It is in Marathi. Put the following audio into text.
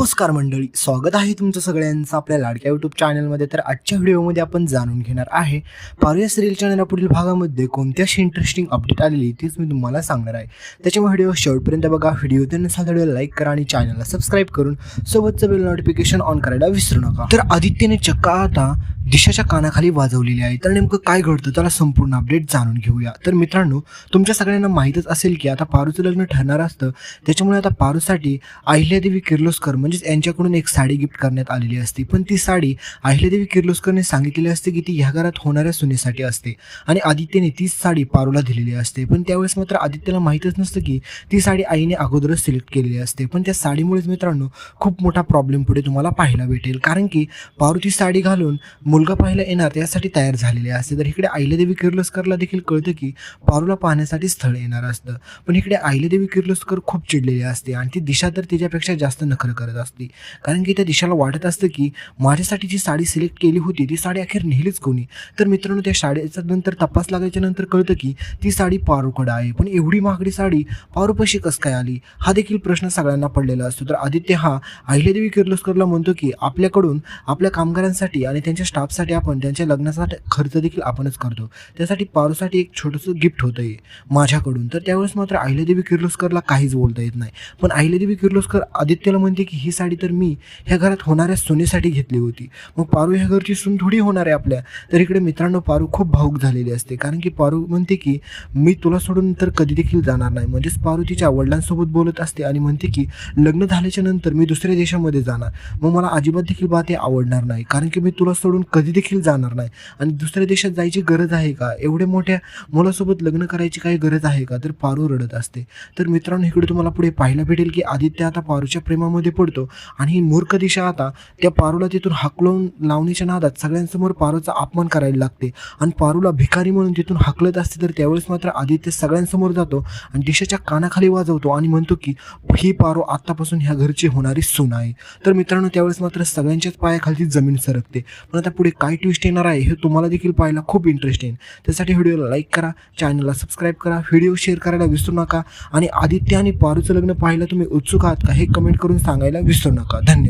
नमस्कार मंडळी स्वागत आहे तुमचं सगळ्यांचं आपल्या लाडक्या यूट्यूब चॅनलमध्ये तर आजच्या व्हिडिओमध्ये आपण जाणून घेणार आहे पारू या सिरियल चॅनलच्या पुढील भागामध्ये कोणती अशी इंटरेस्टिंग अपडेट आलेली तीच मी तुम्हाला सांगणार आहे. त्याच्यामुळे व्हिडिओ शेवटपर्यंत बघा व्हिडिओ नसाल तर व्हिडिओ लाईक करा आणि चॅनलला सबस्क्राईब करून सोबतचं बेल नोटिफिकेशन ऑन करायला विसरू नका. तर आदित्यने चक्क आता दिशाच्या कानाखाली वाजवलेली आहे. तर नेमकं काय घडतं? त्याला संपूर्ण अपडेट जाणून घेऊया. तर मित्रांनो तुमच्या सगळ्यांना माहीतच असेल की आता पारूचं लग्न ठरणार असतं. त्याच्यामुळे आता पारूसाठी अहिल्यादेवी किर्लोस्कर म्हणजेच यांच्याकडून एक साडी गिफ्ट करण्यात आलेली असते. पण ती साडी अहिल्यादेवी किर्लोस्करने सांगितलेली असते की ती ह्या घरात होणाऱ्या सुनेसाठी असते. आणि आदित्यने तीच साडी पारूला दिलेली असते. पण त्यावेळेस मात्र आदित्यला माहीतच नसतं की ती साडी आईने अगोदरच सिलेक्ट केलेली असते. पण त्या साडीमुळेच मित्रांनो खूप मोठा प्रॉब्लेम पुढे तुम्हाला पाहायला भेटेल. कारण की पारू ती साडी घालून मुलगा पाहायला येणार यासाठी तयार झालेले असते. तर इकडे अहिल्यादेवी किर्लोस्करला देखील कळतं की पारूला पाहण्यासाठी स्थळ येणार असतं. पण इकडे अहिल्यादेवी किर्लोस्कर खूप चिडलेली असते आणि ती दिशा तर तिच्यापेक्षा जास्त नखर करत असते. कारण की त्या दिशाला वाटत असतं की माझ्यासाठी जी साडी सिलेक्ट केली होती ती साडी अखेर नेलीच कोणी? तर मित्रांनो त्या साडीचा नंतर तपास लागायच्या नंतर कळतं की ती साडी पारूकडं आहे. पण एवढी महागडी साडी पारूपाशी कसं काय आली? हा देखील प्रश्न सगळ्यांना पडलेला असतो. तर आदित्य हा अहिल्यादेवी किर्लोस्करला म्हणतो की आपल्याकडून आपल्या कामगारांसाठी आणि त्यांच्या स्टाफ जॉबसाठी आपण त्यांच्या लग्नासाठी खर्च देखील आपणच करतो. त्यासाठी पारूसाठी एक छोटंसं गिफ्ट होतं आहे माझ्याकडून. तर त्यावेळेस मात्र अहिल्यादेवी किर्लोस्करला काहीच बोलता येत नाही. पण अहिल्यादेवी किर्लोस्कर आदित्यला म्हणते की ही साडी तर मी ह्या घरात होणाऱ्या सुनेसाठी घेतली होती. मग पारू ह्या घरची सून थोडी होणार आहे आपल्या? तर इकडे मित्रांनो पारू खूप भावूक झालेली असते. कारण की पारू म्हणते की मी तुला सोडून तर कधी देखील जाणार नाही. म्हणजेच पारू तिच्या वडिलांसोबत बोलत असते आणि म्हणते की लग्न झाल्याच्यानंतर मी दुसऱ्या देशामध्ये जाणार. मग मला अजिबात देखील बा ते आवडणार नाही. कारण की मी तुला सोडून कधी देखील जाणार नाही. आणि दुसऱ्या देशात जायची गरज आहे का? एवढ्या मोठ्या मुलासोबत लग्न करायची काही गरज आहे का? तर पारू रडत असते. तर मित्रांनो इकडे तुम्हाला पुढे पाहायला भेटेल की आदित्य आता पारूच्या प्रेमामध्ये पडतो. आणि ही मूर्ख दिशा आता त्या पारूला तिथून हाकलून लावणीच्या नादात सगळ्यांसमोर पारूचा अपमान करायला लागते. आणि पारूला भिकारी म्हणून तिथून हाकलत असते तर त्यावेळेस मात्र आदित्य सगळ्यांसमोर जातो आणि दिशाच्या कानाखाली वाजवतो आणि म्हणतो की ही पारू आत्तापासून ह्या घरची होणारी सून आहे. तर मित्रांनो त्यावेळेस मात्र सगळ्यांच्याच पायाखालची जमीन सरकते. पण आता पुढे काय ट्विस्ट येणार आहे हे तुम्हाला देखील पाहायला खूप इंटरेस्ट येईल. त्यासाठी व्हिडिओला लाईक करा चॅनलला सबस्क्राईब करा व्हिडिओ शेअर करायला विसरू नका आणि आदित्य आणि पारूचं लग्न पाहायला तुम्ही उत्सुक आहात का हे कमेंट करून सांगायला विसरू नका. धन्यवाद.